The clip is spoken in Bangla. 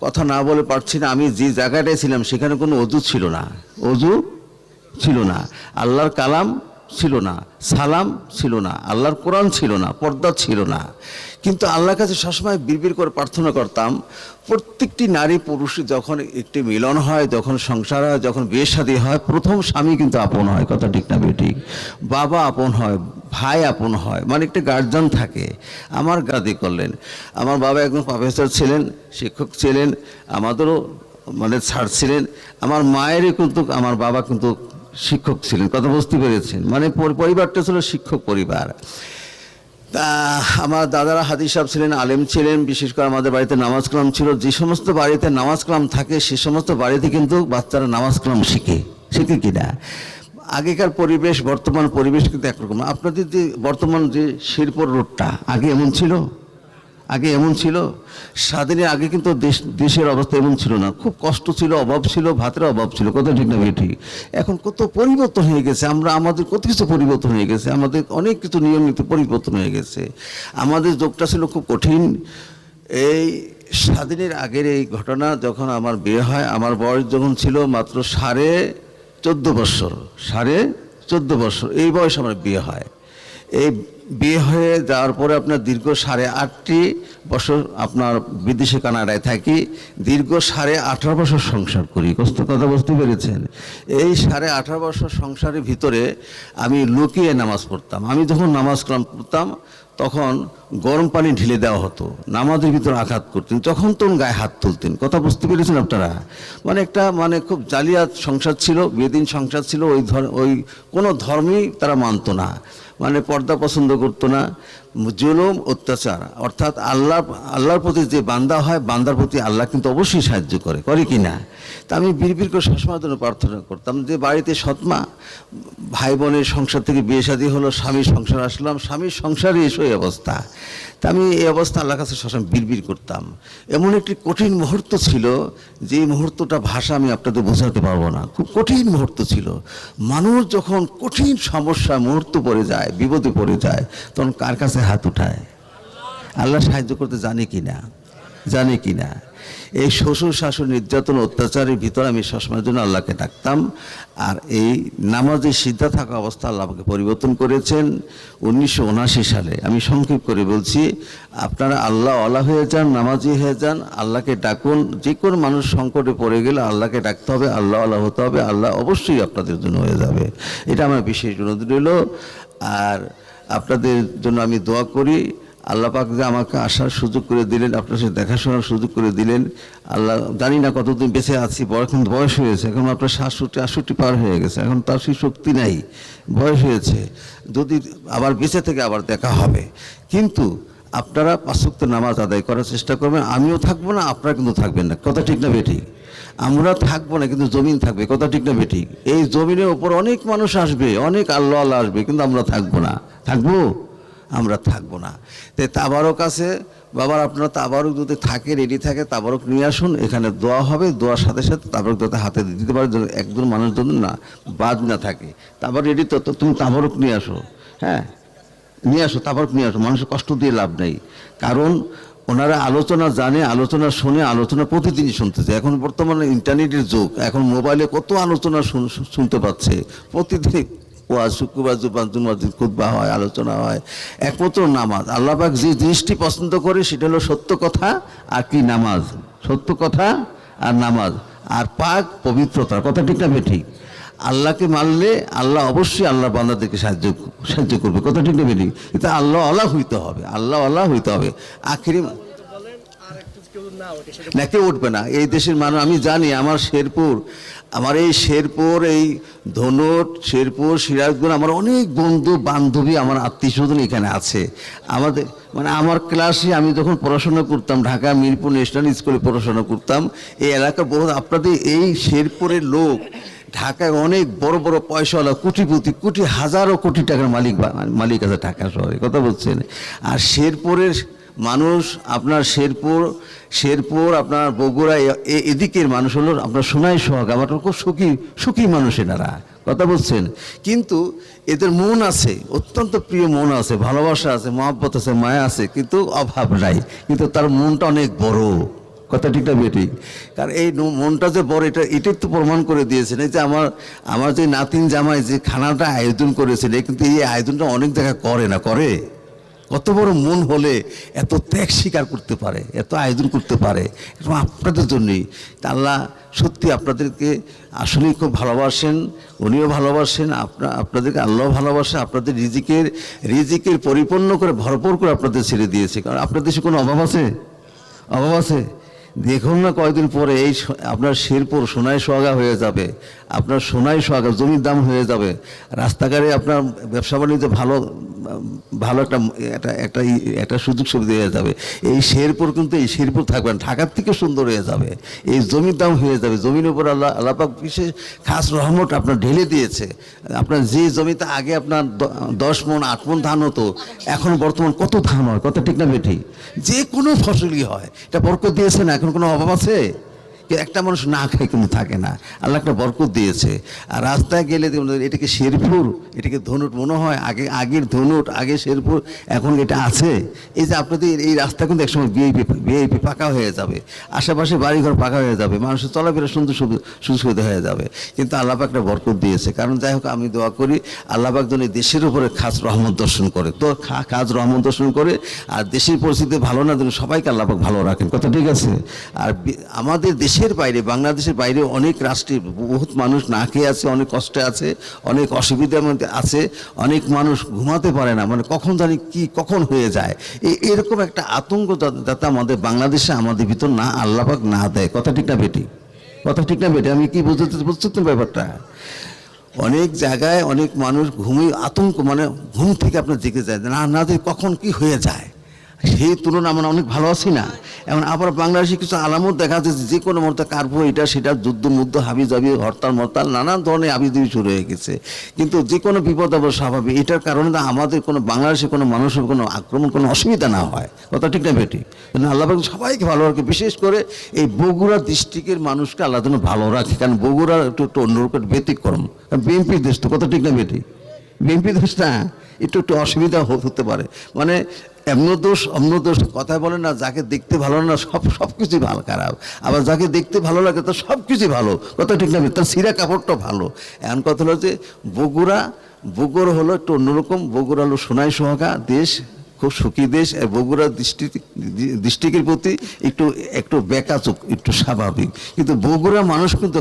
কথা না বলে পারছি না। আমি যে জায়গাটায় ছিলাম, সেখানে কোনো অজু ছিল না। অজু ছিল না। আল্লাহর কালাম ছিল না, সালাম ছিল না, আল্লাহর কোরআন ছিল না, পর্দা ছিল না। কিন্তু আল্লাহর কাছে সবসময় বিড়বিড় করে প্রার্থনা করতাম, প্রত্যেকটি নারী পুরুষ যখন একটি মিলন হয়, যখন সংসার হয়, যখন বিয়ে শাদী হয়, প্রথম স্বামী কিন্তু আপন হয়, কথা ঠিক না বেঠিক বাবা আপন হয়, ভাই আপন হয় মানে একটা গার্জিয়ান থাকে। আমার গাদি করলেন, আমার বাবা একজন প্রফেসর ছিলেন, শিক্ষক ছিলেন, আমাদেরও মানে ছাড় ছিলেন, আমার মায়েরই কিন্তু, আমার বাবা কিন্তু শিক্ষক ছিলেন, কথা বুঝতে পেরেছেন। মানে পরিবারটা ছিল শিক্ষক পরিবার। তা, আমার দাদারা হাদিস সাহেব ছিলেন, আলেম ছিলেন, বিশেষ করে আমাদের বাড়িতে নামাজ কালাম ছিল। যে সমস্ত বাড়িতে নামাজ কালাম থাকে, সে সমস্ত বাড়িতে কিন্তু বাচ্চারা নামাজ কালাম শিখে। শিখে কিনা আগেকার পরিবেশ, বর্তমান পরিবেশ কিন্তু একরকম। আপনাদের যে বর্তমান যে শিরপুর রোডটা, আগে এমন ছিল? আগে এমন ছিল, স্বাধীনের আগে কিন্তু দেশ, দেশের অবস্থা এমন ছিল না। খুব কষ্ট ছিল, অভাব ছিল, ভাতের অভাব ছিল কত ঠিক না ঠিক। এখন কত পরিবর্তন হয়ে গেছে, আমরা, আমাদের কত কিছু পরিবর্তন হয়ে গেছে, আমাদের অনেক কিছু নিয়ম নীতি পরিবর্তন হয়ে গেছে। আমাদের যোগটা ছিল খুব কঠিন। এই স্বাধীনের আগের এই ঘটনা যখন আমার বিয়ে হয়, আমার বয়স যখন ছিল মাত্র সাড়ে চোদ্দ বছর, সাড়ে চোদ্দ বছর, এই বয়স আমার বিয়ে হয়। এই বিয়ে হয়ে যাওয়ার পরে আপনার দীর্ঘ সাড়ে আটটি বছর আপনার বিদেশে কানাডায় থাকি, দীর্ঘ সাড়ে আঠারো বছর সংসার করি। কষ্ট কথা বুঝতে পেরেছেন? এই সাড়ে আঠারো বছর সংসারের ভিতরে আমি লুকিয়ে নামাজ পড়তাম। আমি যখন নামাজ পড়তাম, তখন গরম পানি ঢেলে দেওয়া হতো, নামাজের ভিতর আঘাত করতেন, তখন তখন গায়ে হাত তুলতেন। কথা বুঝতে পেরেছেন আপনারা? মানে একটা মানে খুব জালিয়াত সংসার ছিল, বেদিন সংসার ছিল, ওই ওই কোনো ধর্মই তারা মানতো না। মানে পর্দা পছন্দ করতো না, জুলুম, অত্যাচার। অর্থাৎ আল্লাহ, আল্লাহর প্রতি যে বান্দা হয়, বান্দার প্রতি আল্লাহ কিন্তু অবশ্যই সাহায্য করে করে কি না? তা আমি বিড়বিড় করে সবসময় জন্য প্রার্থনা করতাম যে বাড়িতে সৎমা ভাই বোনের সংসার থেকে বিয়ে শাদী হলো, স্বামীর সংসার আসলাম, স্বামীর সংসারে এসো এই অবস্থা। তা আমি এই অবস্থা আল্লাহর কাছে সবসময় বিড়বিড় করতাম। এমন একটি কঠিন মুহূর্ত ছিল যে মুহূর্তটা ভাষা আমি আপনাদের বোঝাতে পারব না। খুব কঠিন মুহূর্ত ছিল। মানুষ যখন কঠিন সমস্যা মুহূর্ত পড়ে যায় বিপদে পড়ে যায় তখন কার কাছে হাত উঠায়? আল্লাহ সাহায্য করতে জানে কি না জানে কি না। এই শ্বশুর শাশুর নির্যাতন, অত্যাচারের ভিতরে আমি সবসময়ের জন্য আল্লাহকে ডাকতাম। আর এই নামাজের সিদ্ধা থাকা অবস্থা আল্লাহ আমাকে পরিবর্তন করেছেন উনিশশো সালে। আমি সংক্ষেপ করে বলছি, আপনারা আল্লাহ আল্লাহ হয়ে যান, নামাজি হয়ে যান, আল্লাহকে ডাকুন, যে কোনো মানুষ সংকটে পড়ে গেলে আল্লাহকে ডাকতে হবে, আল্লাহ আল্লাহ হতে হবে, আল্লাহ অবশ্যই আপনাদের জন্য হয়ে যাবে। এটা আমার বিশেষ অনুরোধ রইল। আর আপনাদের জন্য আমি দোয়া করি আল্লাহ পাক যে আমাকে আসার সুযোগ করে দিলেন, আপনার সাথে দেখাশোনার সুযোগ করে দিলেন। আল্লাহ জানি না কতদিন বেঁচে আছি এখন বয়স হয়েছে, এখন আপনার সাতষট্টি, আটষট্টি পার হয়ে গেছে, এখন তার সেই শক্তি নাই, বয়স হয়েছে, যদি আবার বেঁচে থেকে আবার দেখা হবে। কিন্তু আপনারা পাঁচক্ত নামাজ আদায় করার চেষ্টা করবেন, আমিও থাকব না, আপনারা কিন্তু থাকবেন না। কথা ঠিক না বেঠিক? আমরা থাকব না, কিন্তু জমিন থাকবে, কথা ঠিক না বেঠিক? এই জমিনের ওপর অনেক মানুষ আসবে, অনেক আল্লাহ আল্লাহ আসবে, কিন্তু আমরা থাকব না। থাকব? আমরা থাকব না। তাই তাবারক আছে বাবার আপনারা তাবারক যদি থাকে রেডি থাকে, তাবারক নিয়ে আসুন, এখানে দোয়া হবে, দোয়ার সাথে সাথে তাবারক যাতে হাতে দিতে পারে একজন মানুষ যেন না, বাদ না থাকে। তারপর রেডি তো তুমি তাবারক নিয়ে আসো হ্যাঁ? নিয়ে আসো, তাবারক নিয়ে আসো, মানুষের কষ্ট দিয়ে লাভ নেই। কারণ ওনারা আলোচনা জানে, আলোচনা শুনে, আলোচনা প্রতিদিনই শুনতেছে। এখন বর্তমানে ইন্টারনেটের যুগ, এখন মোবাইলে কত আলোচনা শুন- শুনতে পাচ্ছে, প্রতিদিন ওয়াজ শুক্রবার জুবান জুমার দিন খুতবা হয়, আলোচনা হয়, একমাত্র নামাজ। আল্লাহ পাক যে জিনিসটি পছন্দ করে, সেটা হলো সত্য কথা আর কি নামাজ। সত্য কথা আর নামাজ। আর পাক পবিত্রতা, কথা ঠিক না ঠিক? আল্লাহকে মানলে আল্লাহ অবশ্যই আল্লাহ বান্দাদেরকে সাহায্য সাহায্য করবে, কথা ঠিক না ঠিক? কিন্তু আল্লাহ আল্লাহ হইতে হবে, আল্লাহ আল্লাহ হইতে হবে। আখিরি না, কেউ উঠবে না। এই দেশের মানুষ, আমি জানি আমার শেরপুর, আমার এই শেরপুর, এই ধনুট, শেরপুর, সিরাজগঞ্জ, আমার অনেক বন্ধু, বান্ধবী, আমার আত্মীয় স্বজন এখানে আছে। আমাদের মানে আমার ক্লাসে আমি যখন পড়াশোনা করতাম, ঢাকা মিরপুর ন্যাশনাল স্কুলে পড়াশোনা করতাম, এই এলাকার বহু আপনাদের এই শেরপুরের লোক, ঢাকায় অনেক বড় বড় পয়সাওয়ালা, কোটিপতি, কোটি হাজারো কোটি টাকার মালিক মালিক আছে ঢাকা শহরে, কথা বলছেন। আর শেরপুরের মানুষ আপনার শেরপুর শেরপুর আপনার বগুড়া এদিকের মানুষ হলো আপনার সোনাই সোহাগ। আমার খুব সুখী সুখী মানুষ এনারা, কথা বলছেন। কিন্তু এদের মন আছে, অত্যন্ত প্রিয় মন আছে, ভালোবাসা আছে, মহাব্বত আছে, মায়া আছে, কিন্তু অভাব নাই। কিন্তু তার মনটা অনেক বড়। কথা ঠিকটা বেঠিক? কারণ এই মনটা যে বড়, এটা, এটাই তো প্রমাণ করে দিয়েছেন। এই যে আমার আমার যে নাতিন জামাই যে খানাটা আয়োজন করেছেন কিন্তু এই আয়োজনটা অনেক জায়গায় করে না, করে? কত বড় মন হলে এত ত্যাগ স্বীকার করতে পারে, এত আয়োজন করতে পারে এটা আপনাদের জন্যই। আল্লাহ সত্যি আপনাদেরকে আসলেই খুব ভালোবাসেন, উনিও ভালোবাসেন, আপনা, আপনাদেরকে আল্লাহ ভালোবাসে, আপনাদের রিজিকের রিজিকের পরিপূর্ণ করে, ভরপুর করে আপনাদের ছেড়ে দিয়েছে। কারণ আপনার দেশে কোনো অভাব আছে? অভাব আছে? দেখুন না কয়েকদিন পরে এই আপনার শেরপুর সোনাই সোহাগা হয়ে যাবে, আপনার সোনাই সোহাগা জমির দাম হয়ে যাবে, রাস্তাঘাটে আপনার ব্যবসা বাণিজ্য ভালো ভালো একটা একটা একটা একটা সুযোগ সুবিধা হয়ে যাবে। এই শেরপুর কিন্তু এই শেরপুর থাকবে না, ঢাকার থেকে সুন্দর হয়ে যাবে। এই জমির দাম হয়ে যাবে। জমির উপর আল্লাহ আল্লাপাক বিশেষ খাস রহমত আপনার ঢেলে দিয়েছে। আপনার যে জমিতে আগে আপনার দশ মন, আট মন ধান হতো, এখন বর্তমান কত ধান হয়? কত ঠিক না বেঠি? যে কোনো ফসলই হয়। এটা বরকত দিয়েছে না এখন কোনো অভাব আছে? একটা মানুষ না খায় কিন্তু থাকে না। আল্লাহ একটা বরকত দিয়েছে। আর রাস্তায় গেলে এটাকে শেরপুর, এটাকে ধনুট মনে হয়, আগে, আগের ধনুট, আগে শেরপুর, এখন এটা আছে। এই যে আপনাদের এই রাস্তা কিন্তু একসময় বিআইপি বিআইপি পাকা হয়ে যাবে। আশেপাশে বাড়িঘর পাকা হয়ে যাবে। মানুষের চলাফেরা সুন্দর সুবিধা হয়ে যাবে। কিন্তু আল্লাপাক একটা বরকত দিয়েছে। কারণ যাই হোক, আমি দোয়া করি আল্লাপাক যেন দেশের উপরে খাস রহমত দর্শন করে। তো খাস রহমত দর্শন করে, আর দেশের পরিস্থিতি ভালো না, যেন সবাইকে আল্লাপাক ভালো রাখেন। কথা ঠিক আছে? আর আমাদের আমাদের দেশের বাইরে, বাংলাদেশের বাইরে অনেক রাষ্ট্রে বহুত মানুষ না খেয়ে আছে, অনেক কষ্টে আছে, অনেক অসুবিধার মধ্যে আছে, অনেক মানুষ ঘুমাতে পারে না মানে কখন জানি কি, কখন হয়ে যায়। এরকম একটা আতঙ্ক যাতে আমাদের বাংলাদেশে আমাদের ভিতর না আল্লাপাক না দেয়। কথা ঠিক না বেটি? কথা ঠিক না বেটি? আমি কি বুঝতে বুঝতে ব্যাপারটা? অনেক জায়গায় অনেক মানুষ ঘুমিয়ে আতঙ্ক মানে ঘুম থেকে আপনার জেগে যায়, না না কখন কি হয়ে যায়। সেই তুলনায় আমরা অনেক ভালো আছি না? এখন আবার বাংলাদেশে কিছু আলামত দেখা যাচ্ছে, যে কোনো মুহূর্তে কারবো এটা, সেটা, যুদ্ধ, মুদ্ধ, হাবি, জাবি, হরতাল, মরতাল, নানান ধরনের আবিদাবি শুরু হয়ে গেছে। কিন্তু যে কোনো বিপদ আবার স্বাভাবিক, এটার কারণে তো আমাদের কোনো বাংলাদেশে কোনো মানুষের কোনো আক্রমণ, কোনো অসুবিধা না হয়। কথা ঠিক না বেটি আল্লাহ সবাইকে ভালো রাখে বিশেষ করে এই বগুড়া ডিস্ট্রিক্টের মানুষকে আল্লাহ যেন ভালো রাখে, কারণ বগুড়া একটু একটু অন্যরকম ব্যতিক্রম। বিএনপি দেশ তো, কথা ঠিক না বেটি বিএনপি দোষ না? একটু একটু অসুবিধা হতে পারে। মানে এমন দোষ অন্য দোষ কথা বলে না, যাকে দেখতে ভালো না, সব সব কিছুই ভালো, খারাপ। আবার যাকে দেখতে ভালো লাগে তার সব কিছুই ভালো। কথা ঠিক না, তার সিরা কাপড়টা ভালো। এমন কথা হলো যে, বগুড়া বগুড়া হলো একটু অন্যরকম। বগুড়া হলো সোনাই সোহাগা দেশ, খুব সুখী দেশ। বগুড়া ডিস্ট্রিক্ট ডিস্ট্রিক্টের প্রতি একটু একটু বেকাচুক, একটু স্বাভাবিক। কিন্তু বগুড়া মানুষ কিন্তু